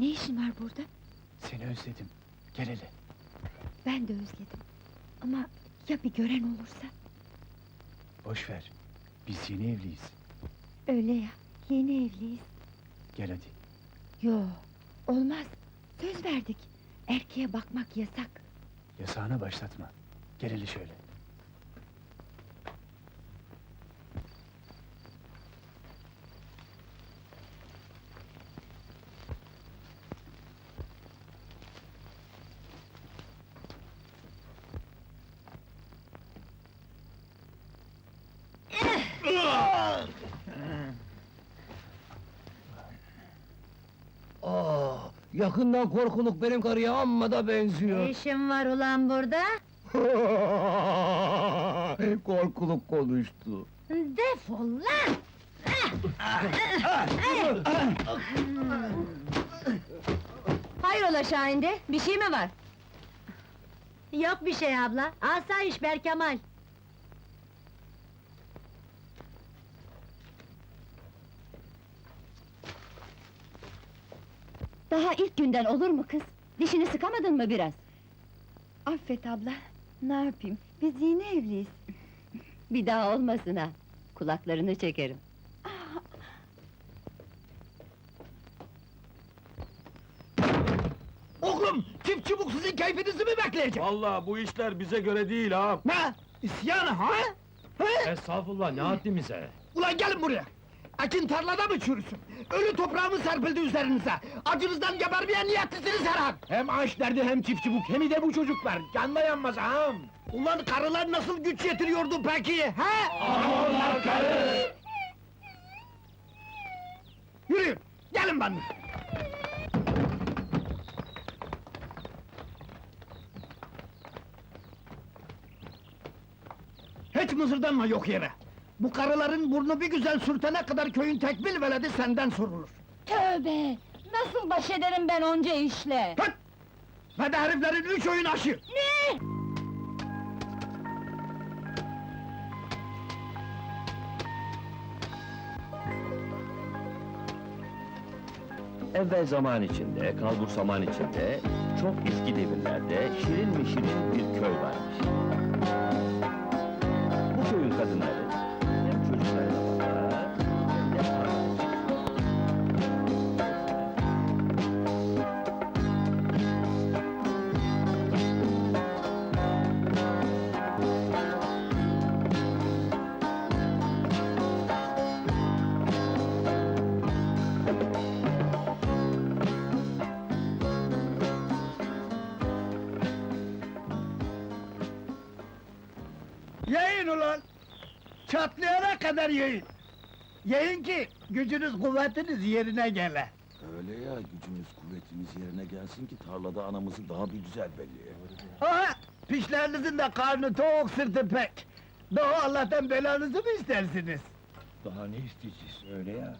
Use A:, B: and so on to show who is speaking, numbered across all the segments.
A: Ne işin var burada?
B: Seni özledim. Gel hele.
A: Ben de özledim. Ama ya bir gören olursa?
B: Boş ver. Biz yeni evliyiz.
A: Öyle ya, yeni evliyiz.
B: Gel hadi.
A: Yo, olmaz. Söz verdik. Erkeğe bakmak yasak.
B: Yasağına başlatma. Gel hele şöyle.
C: Yakından korkuluk benim karıya amma da benziyor.
D: işin var ulan burada?
C: korkuluk konuştu.
D: Defol lan! Hayrola Şahin'de, bir şey mi var? Yok bir şey abla, asayiş Berkemal.
A: Daha ilk günden olur mu kız? Dişini sıkamadın mı biraz? Affet abla, ne yapayım? Biz yeni evliyiz.
D: Bir daha olmasın ha, kulaklarını çekerim.
C: Oğlum, çift çubuk sizin keyfinizi mi bekleyecek?
E: Vallahi bu işler bize göre değil ha.
C: Ne? İsyan ha? He?
E: Estağfurullah ne haddimize?
C: Ulan gelin buraya! Ekin tarlada mı çürüsün? Ölü toprağı mı serpildi üzerinize? Acınızdan gebermeye niyetlisiniz herhal! Hem ağaç derdi hem çift çubuk, hem de bu çocuklar! Can dayanmaz ağam! Ulan karılar nasıl güç yetiriyordu peki, he?
E: Onlar karı!
C: Yürüyün, gelin benimle! Hiç mızırdanma yok yere! Bu karıların burnu bir güzel sürtene kadar köyün tekbil veledi senden sorulur!
D: Tövbe! Nasıl baş ederim ben onca işle?
C: Hıt! Ve de heriflerin üç oyun aşı!
D: Ne?
E: Evvel zaman içinde, kalbur zaman içinde, çok eski devirlerde şirin mi şirin bir köy varmış.
C: Çatlayana kadar yiyin! Yiyin ki gücünüz kuvvetiniz yerine gele!
F: Öyle ya, gücümüz kuvvetimiz yerine gelsin ki tarlada anamızı daha bir güzel belli.
C: Aha! Pişlerinizin de karnı tok sırtı pek! Daha Allah'tan belanızı mı istersiniz?
G: Daha ne isteyeceğiz öyle ya?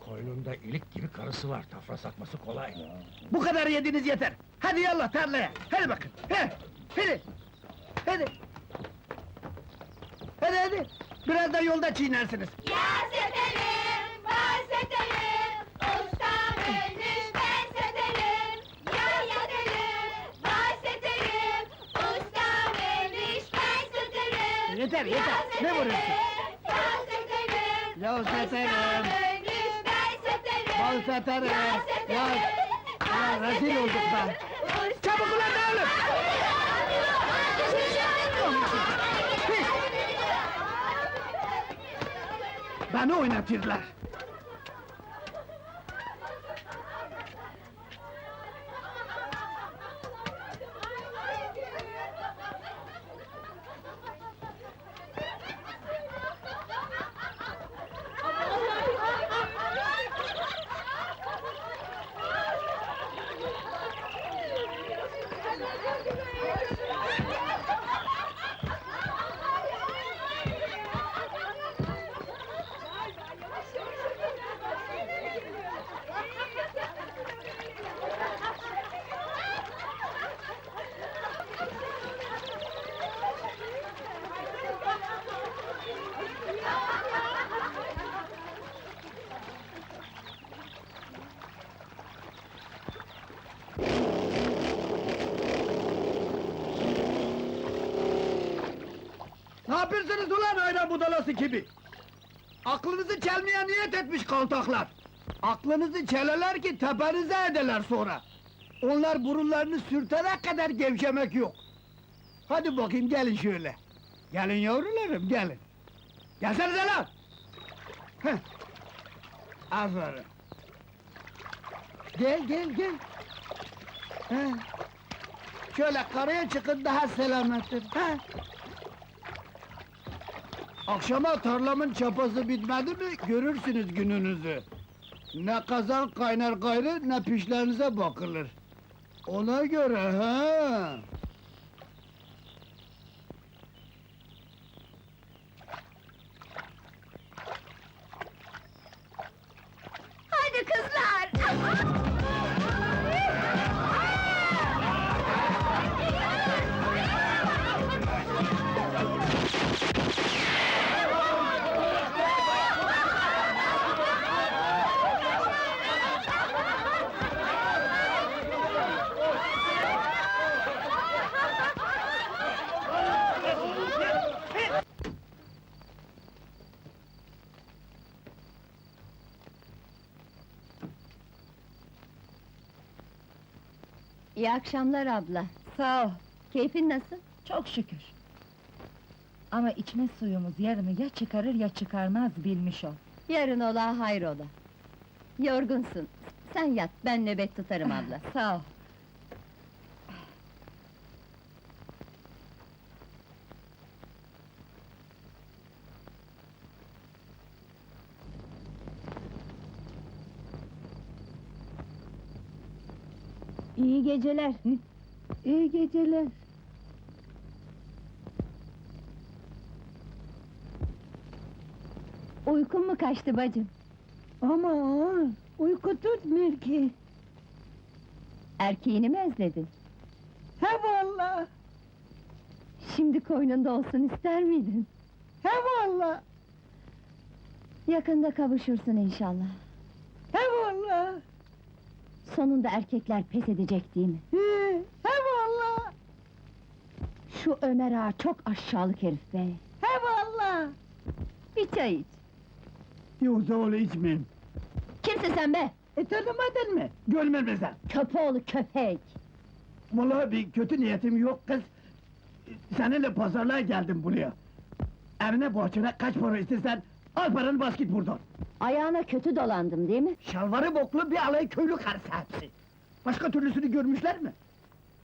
G: Koynunda ilik gibi karısı var, tafra satması kolay.
C: Bu kadar yediniz yeter! Hadi yallah tarlaya! Hadi bakın! He! Hadi! Hadi! Hadi hadi! Biraz da yolda çiğnersiniz!
H: Yaz edelim, baz edelim, ustam ölmüş ben sedelim. Yaz edelim, baz edelim, ustam ölmüş ben sedelim.
C: Yeter yeter! Ne vuruyorsun?
H: Yaz edelim,
C: Yaz
H: ustam
C: edelim.
H: ölmüş ben sedelim.
C: Bal satarım!
H: Yaz
C: Yaz!
H: edelim,
C: Ulan rezil olduk be! Çabuk ulan dağılın! Beni oynatırlar! Yapıyorsunuz ulan ayran budalası gibi? Aklınızı çelmeye niyet etmiş kaltaklar. Aklınızı çeleler ki tepenize ederler sonra. Onlar burunlarını sürtene kadar gevşemek yok. Hadi bakayım gelin şöyle. Gelin yavrularım gelin. Gelsenize lan! Heh. Aferin. Gel gel gel. Heh. Şöyle karaya çıkın daha selamettir. Heh. Akşama tarlamın çapası bitmedi mi görürsünüz gününüzü. Ne kazan kaynar gayrı ne pişlerinize bakılır. Ona göre ha.
A: İyi akşamlar abla. Sağ ol. Keyfin nasıl?
I: Çok şükür. Ama içme suyumuz yarını ya çıkarır ya çıkarmaz bilmiş ol.
A: Yarın ola hayrola. Yorgunsun. Sen yat, ben nöbet tutarım abla.
I: Sağ ol.
A: İyi geceler.
I: İyi geceler.
A: Uykun mu kaçtı bacım?
I: Aman uyku tutmuyor ki.
A: Erkeğini mi özledin?
I: He valla,
A: Şimdi koynunda olsun ister miydin?
I: he valla,
A: Yakında kavuşursun inşallah.
I: he valla,
A: Sonunda erkekler pes edecek değil mi?
I: he, he valla,
A: Şu Ömer ağa çok aşağılık herif be!
I: he valla.
A: Bir çay iç!
C: Yoksa öyle içmeyeyim.
A: Kimsin sen be?
C: E tanımadın mı? Görmem mi sen?
A: Köpoğlu köpek!
C: Vallahi bir kötü niyetim yok kız. Seninle pazarlığa geldim buraya. Evine bahçene kaç para istersen al paranı bas git buradan.
A: Ayağına kötü dolandım değil mi?
C: Şalvarı boklu bir alay köylü karısı hepsi. Başka türlüsünü görmüşler mi?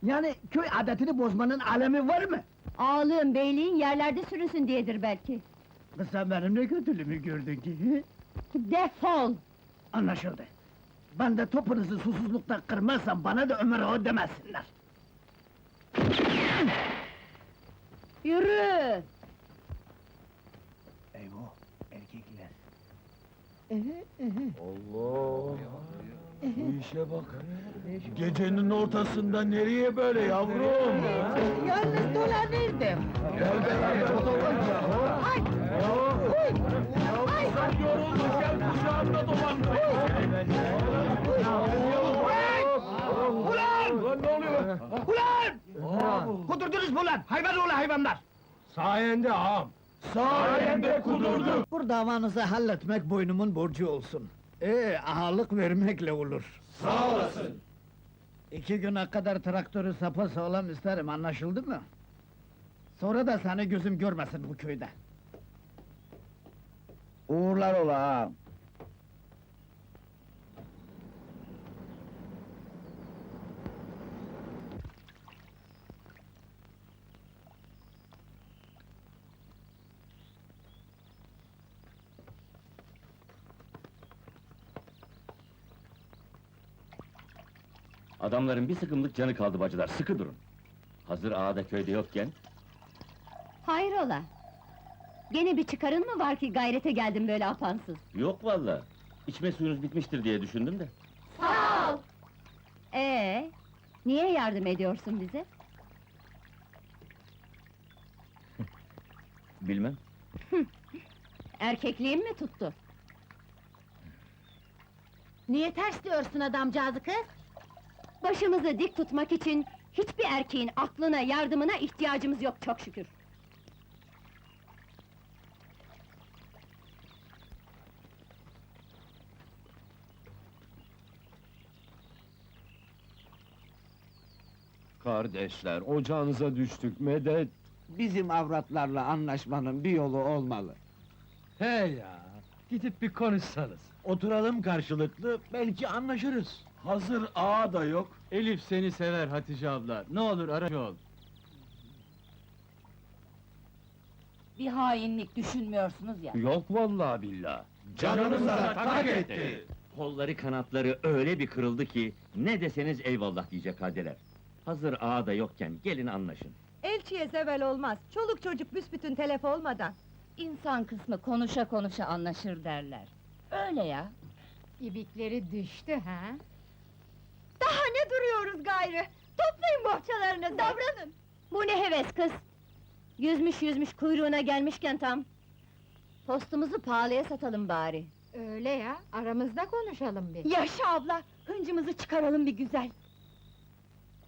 C: Yani köy adetini bozmanın alemi var mı?
A: Ağlığın beyliğin yerlerde sürünsün diyedir belki.
C: Kız sen benim ne kötülüğümü gördün ki?
A: Defol!
C: Anlaşıldı. Ben de topunuzu susuzluktan kırmazsam bana da Ömer Ağa demesinler.
A: Yürü!
C: Eyvah, erkekler.
F: Allah! Bu işe bak! Gecenin ortasında nereye böyle yavrum?
I: Yalnız dolanırdım.
F: Gel beraber ya! Ay! Ay! Sen yoruldun, gel kucağımda dolan!
C: Ulan!
F: Ulan ne oluyor?
C: Ulan! Kudurdunuz mu ulan? Hayvan oğlu hayvanlar!
G: Sayende ağam.
F: Sayende kudurduk!
C: Bu davanızı halletmek boynumun borcu olsun. Ee, ahalık vermekle olur.
F: Sağ olasın!
C: İki güne kadar traktörü sapa sağlam isterim, anlaşıldı mı? Sonra da seni gözüm görmesin bu köyde. Uğurlar ola
E: Adamların bir sıkımlık canı kaldı bacılar, sıkı durun. Hazır ağa da köyde yokken,
A: Hayrola? Gene bir çıkarın mı var ki gayrete geldim böyle apansız?
E: yok valla. İçme suyunuz bitmiştir diye düşündüm de.
H: Sağ ol!
A: Ee, niye yardım ediyorsun bize?
E: Bilmem.
A: Erkekliğin mi tuttu?
D: Niye ters diyorsun adamcağızı kız?
A: Başımızı dik tutmak için hiçbir erkeğin aklına, yardımına ihtiyacımız yok çok şükür.
E: Kardeşler, ocağınıza düştük medet!
C: Bizim avratlarla anlaşmanın bir yolu olmalı.
B: He ya! Gidip bir konuşsanız.
C: Oturalım karşılıklı, belki anlaşırız.
F: Hazır ağa da yok.
B: Elif seni sever Hatice abla, ne olur aracı ol.
I: Bir hainlik düşünmüyorsunuz ya.
E: Yok vallahi billah!
F: Canımıza tak etti.
E: Kolları kanatları öyle bir kırıldı ki, ne deseniz eyvallah diyecek haldeler. Hazır ağa da yokken, gelin anlaşın.
D: Elçiye zevel olmaz. Çoluk çocuk büsbütün telef olmadan.
I: İnsan kısmı konuşa konuşa anlaşır derler. Öyle ya.
D: İbikleri düştü ha?
H: Daha ne duruyoruz gayrı? Toplayın bohçalarınızı! Davranın!
A: Bu ne heves kız! Yüzmüş yüzmüş kuyruğuna gelmişken tam. Postumuzu pahalıya satalım bari.
D: Öyle ya, aramızda konuşalım bir.
A: Yaşa abla, hıncımızı çıkaralım bir güzel.